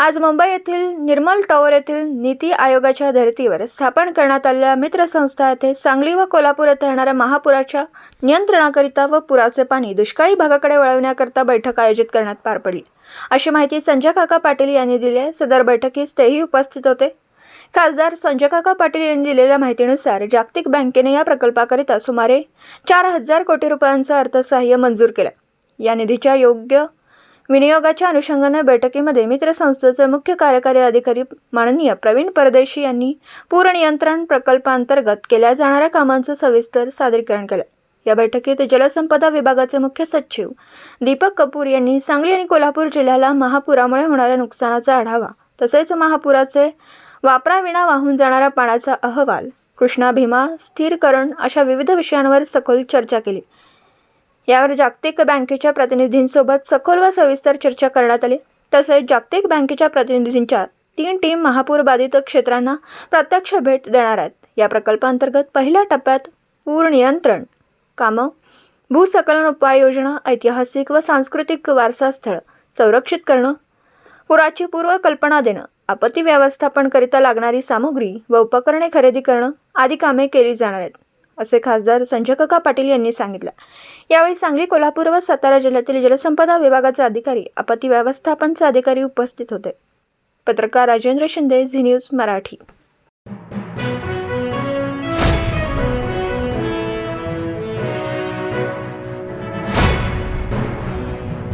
आज मुंबई येथील निर्मल टॉवर येथील नीती आयोगाच्या धर्तीवर स्थापन करण्यात आलेल्या मित्र संस्था येथे सांगली व कोल्हापूर येथे येणाऱ्या महापुराच्या नियंत्रणाकरिता व पुराचे पाणी दुष्काळी भागाकडे वळवण्याकरिता बैठक आयोजित करण्यात पार पडली. अशी माहिती संजय काका पाटील यांनी दिली आहे. सदर बैठकीस तेही उपस्थित होते. खासदार संजय काका पाटील यांनी दिलेल्या माहितीनुसार जागतिक बँकेने या प्रकल्पाकरिता सुमारे चार हजार कोटी रुपयांचं अर्थसहाय्य मंजूर केलं. या निधीच्या योग्य विनियोगाच्या अनुषंगाने बैठकीमध्ये मित्र संस्थेचे मुख्य कार्यकारी अधिकारी माननीय प्रवीण परदेशी यांनी पूर नियंत्रण प्रकल्पांतर्गत केल्या जाणाऱ्या कामांचं सविस्तर सादरीकरण केलं. या बैठकीत जलसंपदा विभागाचे मुख्य सचिव दीपक कपूर यांनी सांगली आणि कोल्हापूर जिल्ह्याला महापुरामुळे होणाऱ्या नुकसानाचा आढावा तसेच महापुराचे वापराविना वाहून जाणाऱ्या पाण्याचा अहवाल कृष्णा भीमा स्थिरकरण अशा विविध विषयांवर सखोल चर्चा केली. यावर जागतिक बँकेच्या प्रतिनिधींसोबत सखोल व सविस्तर चर्चा करण्यात आली. तसेच जागतिक बँकेच्या प्रतिनिधींच्या तीन टीम महापूर बाधित क्षेत्रांना प्रत्यक्ष भेट देणार आहेत. या प्रकल्पांतर्गत पहिल्या टप्प्यात पूर नियंत्रण कामं भूसकलन उपाययोजना ऐतिहासिक व सांस्कृतिक वारसा स्थळ संरक्षित करणं पुराची पूर्व कल्पना देणं आपत्ती व्यवस्थापनकरिता लागणारी सामुग्री व उपकरणे खरेदी करणं आदी कामे केली जाणार आहेत. असे खासदार संजय काका पाटील यांनी सांगितलं. यावेळी सांगली कोल्हापूर व सातारा जिल्ह्यातील जलसंपदा विभागाचे अधिकारी आपत्ती व्यवस्थापनचे अधिकारी उपस्थित होते. पत्रकार राजेंद्र शिंदे झी न्यूज मराठी.